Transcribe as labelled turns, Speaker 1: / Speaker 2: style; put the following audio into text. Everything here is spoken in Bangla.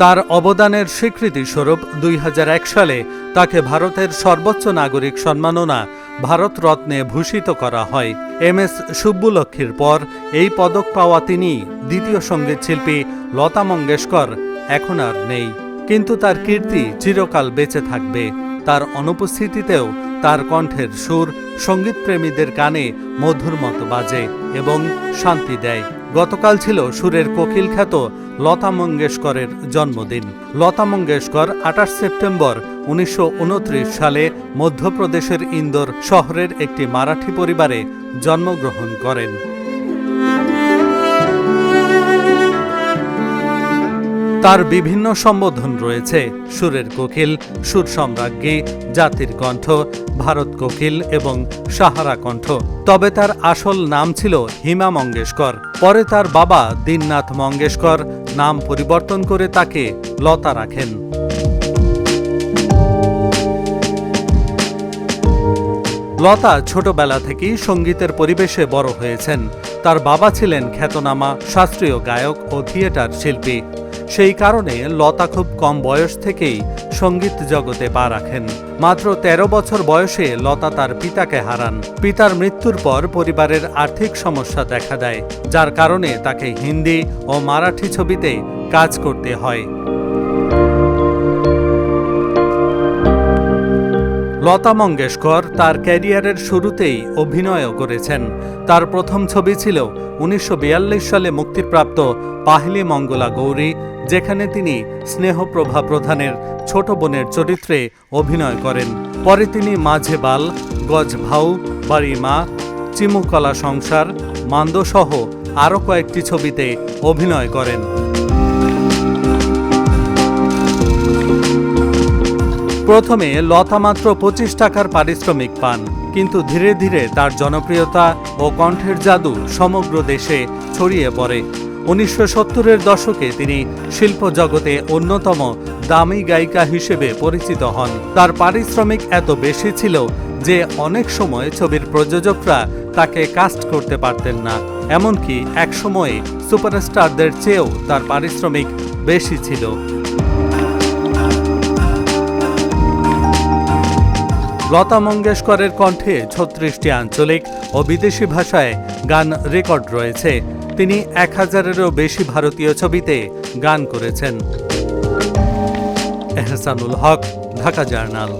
Speaker 1: তার অবদানের স্বীকৃতিস্বরূপ দুই হাজার এক সালে তাকে ভারতের সর্বোচ্চ নাগরিক সম্মাননা ভারত রত্নে ভূষিত করা হয়। এম এস সুব্বুলক্ষীর পর এই পদক পাওয়া তিনি দ্বিতীয় সংগীত শিল্পী লতা মঙ্গেশকর, এখন আর নেই। কিন্তু তার কীর্তি চিরকাল বেঁচে থাকবে। তার অনুপস্থিতিতেও তার কণ্ঠের সুর সঙ্গীতপ্রেমীদের কানে মধুর মতো বাজে এবং শান্তি দেয়। গতকাল ছিল সুরের কোকিল খ্যাত লতা মঙ্গেশকরের জন্মদিন। লতা মঙ্গেশকর আঠাশ সেপ্টেম্বর উনিশশো উনত্রিশ সালে মধ্যপ্রদেশের ইন্দোর শহরের একটি মারাঠি পরিবারে জন্মগ্রহণ করেন। তার বিভিন্ন সম্বোধন রয়েছে। সুরের কোকিল, সুর সম্রাজ্ঞী, জাতির কণ্ঠ, ভারত কোকিল এবং সাহারা কণ্ঠ। তবে তার আসল নাম ছিল হিমা মঙ্গেশকর। পরে তার বাবা দীননাথ মঙ্গেশকর নাম পরিবর্তন করে তাকে লতা রাখেন। লতা ছোটবেলা থেকেই সঙ্গীতের পরিবেশে বড় হয়েছেন। তার বাবা ছিলেন খ্যাতনামা, শাস্ত্রীয় গায়ক ও থিয়েটার শিল্পী। সেই কারণে লতা খুব কম বয়স থেকেই সংগীত জগতে পা রাখেন। মাত্র ১৩ বছর বয়সে লতা তার পিতাকে হারান। পিতার মৃত্যুর পর পরিবারের আর্থিক সমস্যা দেখা দেয়, যার কারণে তাকে হিন্দি ও মারাঠি ছবিতে কাজ করতে হয়। লতা মঙ্গেশকর তার ক্যারিয়ারের শুরুতেই অভিনয়ও করেছেন। তার প্রথম ছবি ছিল উনিশশো বিয়াল্লিশ সালে মুক্তিপ্রাপ্ত পাহিলি মঙ্গলা গৌরী, যেখানে তিনি স্নেহপ্রভা প্রধানের ছোট বোনের চরিত্রে অভিনয় করেন। পরে তিনি মাঝে বাল, গজ ভাউ, বাড়ি মা চিমুকলা সংসার, মান্দসহ আরও কয়েকটি ছবিতে অভিনয় করেন। প্রথমে লতা মাত্র পঁচিশ টাকার পারিশ্রমিক পান, কিন্তু ধীরে ধীরে তার জনপ্রিয়তা ও কণ্ঠের জাদু সমগ্র দেশে ছড়িয়ে পড়ে। উনিশশো সত্তরের দশকে তিনি শিল্প জগতে অন্যতম দামি গায়িকা হিসেবে পরিচিত হন। তার পারিশ্রমিক এত বেশি ছিল যে অনেক সময় ছবির প্রযোজকরা তাকে কাস্ট করতে পারতেন না, এমনকি এক সময়ে সুপারস্টারদের চেয়েও তার পারিশ্রমিক বেশি ছিল। লতা মঙ্গেশকরের কণ্ঠে ছত্রিশটি আঞ্চলিক ও বিদেশি ভাষায় গান রেকর্ড রয়েছে। তিনি এক হাজারেরও বেশি ভারতীয় ছবিতে গান করেছেন। এহসানুল হক, ঢাকা জার্নাল।